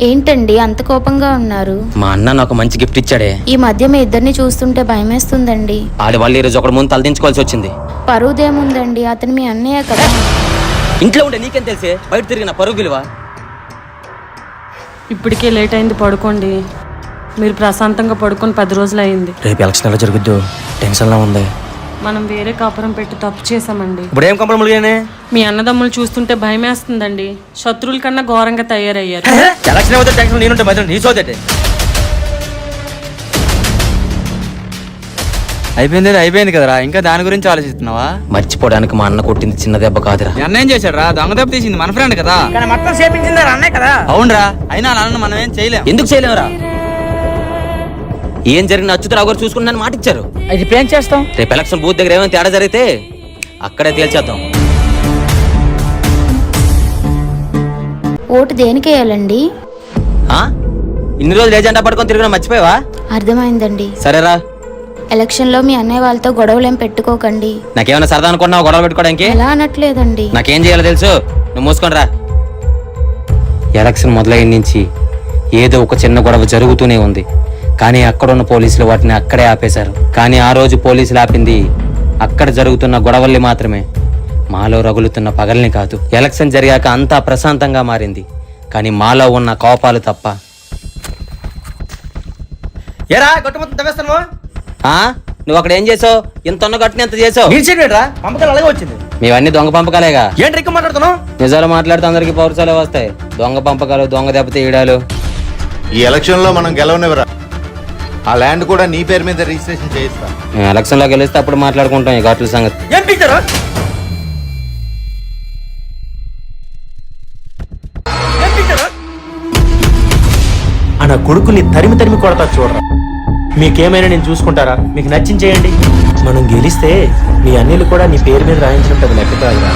ఏంటండి అంత కోపంగా ఉన్నారు? మా అన్న నాకు మంచి గిఫ్ట్ ఇచ్చాడే. ఈ మధ్య మీ ఇద్దరిని చూస్తుంటే భయమేస్తుందండి. ఆడి వాళ్ళు ఈరోజు ఒకటి ముందు తలదించుకోవాల్సి వచ్చింది. పరువుదేముందండి అతను మీ అన్నయ్య కదా. ఇంట్లో ఉండే నీకేం తెలిసే? బయట తిరిగిన పరుగు విలువ. ఇప్పటికే లేట్ అయింది పడుకోండి. మీరు ప్రశాంతంగా పడుకొని పది రోజులు అయింది రేపు ఎలక్షన్ ఎలా జరుగుద్దు టెన్షన్లో ఉంది. మనం వేరే కాపురం పెట్టి తప్పు చేసామండి ఇప్పుడు ఏం ములిగానే? మీ అన్నదమ్ములు చూస్తుంటే భయమేస్తుందండి. శత్రువుల కన్నా ఘోరంగా తయారయ్యారు. ఎలక్షన్ అవుతే టెన్షన్ నేనుంటే మధ్య నీ సోదటే. అయిపోయింది అయిపోయింది కదరా. ఇంకా దాని గురించి ఆలోచిస్తున్నావా? మర్చిపోవడానికి మా అన్న కొట్టింది చిన్న దెబ్బ కాదురా. అన్న ఏం చేశాడు రా దొంగ దెబ్బ తీసింది మన ఫ్రెండ్ కదా? కానీ మొత్తం చేపించింది అన్నే కదా? అవునరా. అయినా అన్న మనం ఏం చేయలేం. ఎందుకు చేయలేమురా? ఏం జరిగిన అచ్యుతరావు గారు చూసుకుని మాట ఇచ్చారు అది ఇప్పుడు ఏం చేస్తాం? రేపు ఎలక్షన్ బూత్ దగ్గర ఏమైనా తేడా జరిగితే అక్కడే తేల్చేద్దాం. ఓటు దేనికి వేయాలండి? ఆ? ఇన్ని రోజులు ఏజెండా పట్టుకొని తిరిగిన మర్చిపోయావా? అర్థమైందండి. సరేరా. ఎలక్షన్లో మీ అన్నయ్య వాళ్ళతో గొడవలేం పెట్టుకోకండి. నాకేమైనా సరదా అనుకున్నావు గొడవ పెట్టుకోవడానికి? ఎలా అనట్లేదండి. నాకేం చేయాలో తెలుసు. నువ్వు మూసుకొని రా. ఎలక్షన్ మొదలైన నుంచి ఏదో ఒక చిన్న గొడవ జరుగుతూనే ఉంది. కానీ అక్కడున్న పోలీసులు వాటిని అక్కడే ఆపేశారు. కానీ ఆ రోజు పోలీసులు ఆపింది అక్కడ జరుగుతున్న గొడవల్ని మాత్రమే. మాలో రగులుతున్న పగల్ని కాదు. ఎలక్షన్ జరిగాక అంతా ప్రశాంతంగా మారింది. కానీ మాలో ఉన్న కోపాలు తప్ప. ఏరా గట్టు మొత్తం తవ్వేస్తాను ఆ? నువ్వు అక్కడ ఏం చేసావు? ఇంత ఉన్న గట్టుని ఎంత చేసావు? మీరు చెప్పారా పంపకాలు అలాగే వచ్చింది. మేవన్నీ దొంగ పంపకాలేగా? ఏంటి మాట్లాడుతున్నావు? నిజాలు మాట్లాడితే అందరికి పౌరసాలే వస్తాయి. దొంగ పంపకాలు దొంగ దెబ్బతీయడాలు. ఈ ఎలక్షన్లో మనం గెలవనివ్వరా? ఆ ల్యాండ్ కూడా నీ పేరు మీద రిజిస్ట్రేషన్ చేయిస్తా. మేము ఎలక్షన్లో గెలిస్తే అప్పుడు మాట్లాడుకుంటాం ఈ ఘాట్ల సంగతి. ఏం పిచ్చారు ఏం పిచ్చారు ఆ నా కొడుకుని తరిమి తరిమి కొడతా చూడరా. మీకేమైనా నేను చూసుకుంటారా? మీకు నచ్చింది చేయండి. మనం గెలిస్తే మీ అన్నిలు కూడా నీ పేరు మీద రాయించుంటది లెక్క కాదురా.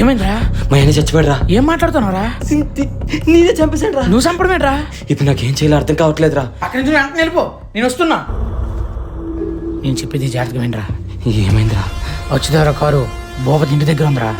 ఏమైందిరా? మా ఆయన చచ్చిపోయాడురా. ఏం మాట్లాడుతున్నావురా? నేనే చంపేశాడు రా నువ్వు చంపడమేట్రా? ఇప్పుడు నాకేం చేయాలో అర్థం కావట్లేదురా. అక్కడి నుంచి వెంటనే వెళ్ళిపో నేను వస్తున్నా. నేను చెప్పేది జాగ్రత్తగా వినరా. ఏమైందిరా? వచ్చేదారా కారు భూపతి ఇంటి దగ్గర ఉందిరా.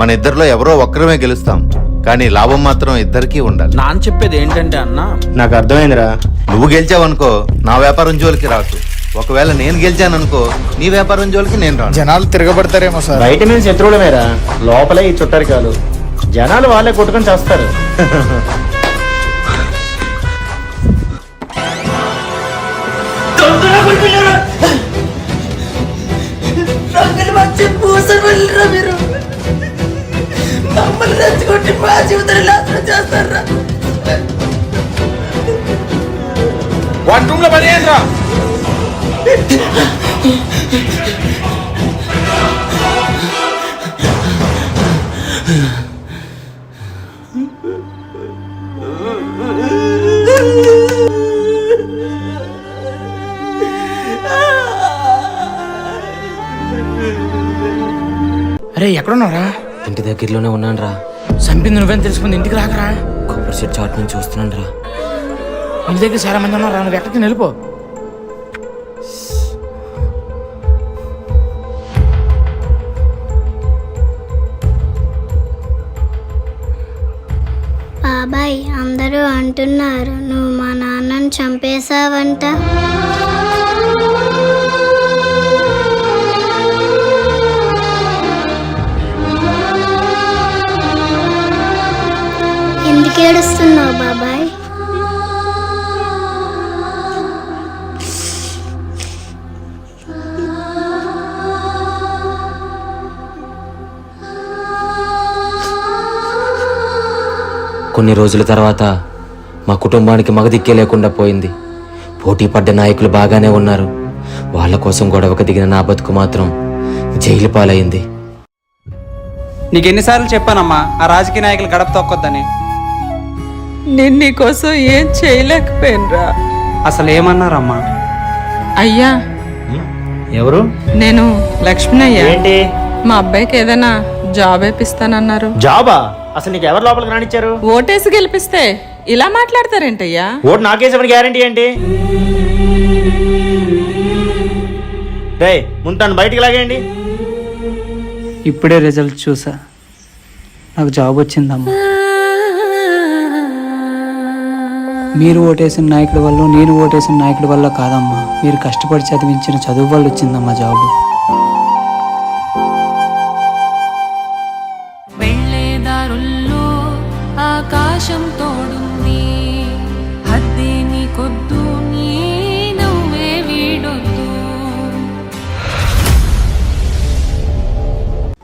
మన ఇద్దరిలో ఎవరో ఒక్కరమే గెలుస్తాం. కానీ లాభం మాత్రం ఇద్దరికీ ఉండాలి. నాన్న చెప్పేది ఏంటంటే అన్న నాకు అర్థమైందిరా. నువ్వు గెలిచావనుకో నా వ్యాపారం జోలికి రాకు. ఒకవేళ నేను గెలిచాననుకో నీ వ్యాపారం జోలికి నేను రాను. జనాలు తిరగబడతారేమో సార్. బయట మీద శత్రువులమేరా. లోపలే ఈ చుట్టరికాలు. జనాలు వాళ్ళే కొట్టుకొని చేస్తారు. వన్ రూమ్లో పని రా అరే ఎక్కడున్నావురా? ఇంటి దగ్గరలోనే ఉన్నాను రా చంపింది నువ్వేం తెలుసుకుంది? ఇంటికి రాకరా? కొబ్బరి చెట్టు చాటు నుంచి చూస్తున్నాను రా ఇంటి దగ్గర చాలా మంది ఉన్నారా? నువ్వు ఎక్కడికి వెళ్ళిపో బాబాయ్ అందరూ అంటున్నారు. నువ్వు మా నాన్నని చంపేశావంట. ఎందుకు ఏడుస్తున్నావు బాబాయ్? కొన్ని రోజుల తర్వాత మా కుటుంబానికి మగదిక్కే లేకుండా పోయింది. పోటీ పడ్డ నాయకులు బాగానే ఉన్నారు. వాళ్ళ కోసం గొడవకు దిగిన నా బతుకు మాత్రం జైలు పాలైంది. నీకు ఎన్నిసార్లు చెప్పానమ్మా ఆ రాజకీయ నాయకులు గడప తొక్కొద్దని. నేను నీకోసం ఏం చేయలేకపోయినరా. అసలు ఏమన్నారమ్మా అయ్యా ఎవరు? నేను లక్ష్మణయ్య. ఏంటి? మా అబ్బాయికి ఏదైనా జాబ్ వేపిస్తానన్నారు. జాబా? అసలు నీకు ఎవరు లోపలికి రానిచ్చారు? ఓటేసి గెలిపిస్తే ఇలా మాట్లాడతారేంటయ్యా? ఓటు నాకేసేమని గ్యారంటీ ఏంటి? రే ముందు తను బయటికి లాగేయండి. ఇప్పుడే రిజల్ట్ చూసా. నాకు జాబ్ వచ్చిందమ్మా. మీరు ఓటేసిన నాయకుడి వల్ల నేను ఓటేసిన నాయకుడి వల్ల కాదమ్మా. మీరు కష్టపడి చదివించిన చదువు వల్ల వచ్చిందమ్మా జాబు. వెళ్ళేదారుల్లో ఆకాశం తోడుంది. హద్దే నీకొద్దు నీ నువ్వే వీడొద్దు.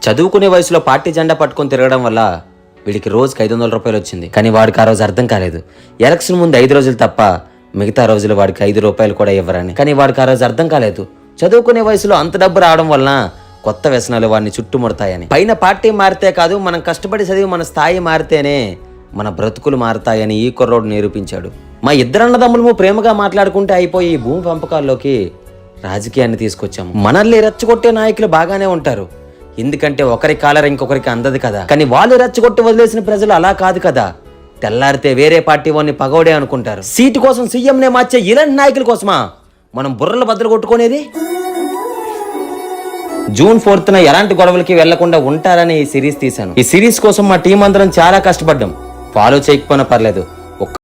చదువుకునే వయసులో పార్టీ జెండా పట్టుకొని తిరగడం వల్ల వీడికి రోజుకి ఐదు వందల రూపాయలు వచ్చింది. కానీ వాడికి ఆ రోజు అర్థం కాలేదు. ఎలక్షన్ ముందు ఐదు రోజులు తప్ప మిగతా రోజులు వాడికి ఐదు రూపాయలు కూడా ఇవ్వరని. కానీ వాడికి ఆ రోజు అర్థం కాలేదు. చదువుకునే వయసులో అంత డబ్బు రావడం వలన కొత్త వ్యసనాలు వాడిని చుట్టుముడతాయని. పైన పార్టీ మారితే కాదు మనం కష్టపడి చదివి మన స్థాయి మారితేనే మన బ్రతుకులు మారతాయని ఈ కుర్రోడు నిరూపించాడు. మా ఇద్దరు అన్నదమ్ములము ప్రేమగా మాట్లాడుకుంటే అయిపోయి భూమి పంపకాల్లోకి రాజకీయాన్ని తీసుకొచ్చాము. మనల్ని రెచ్చగొట్టే నాయకులు బాగానే ఉంటారు. ఎందుకంటే ఒకరి కాలర్ ఇంకొకరికి అందదు కదా. కానీ వాళ్ళు రెచ్చగొట్టి వదిలేసిన ప్రజలు అలా కాదు కదా. తెల్లారితే వేరే పార్టీ వాడిని పగోడే అనుకుంటారు. సీటు కోసం సీఎంనే మార్చే ఇలాంటి నాయకుల కోసమా? మనం బుర్రలు బద్దలు కొట్టుకునేది? జూన్ ఫోర్త్న ఎలాంటి గొడవలకి వెళ్ళకుండా ఉంటారని ఈ సిరీస్ తీశాను. ఈ సిరీస్ కోసం మా టీం అందరం చాలా కష్టపడ్డాం. ఫాలో చేయకపోయినా పర్లేదు.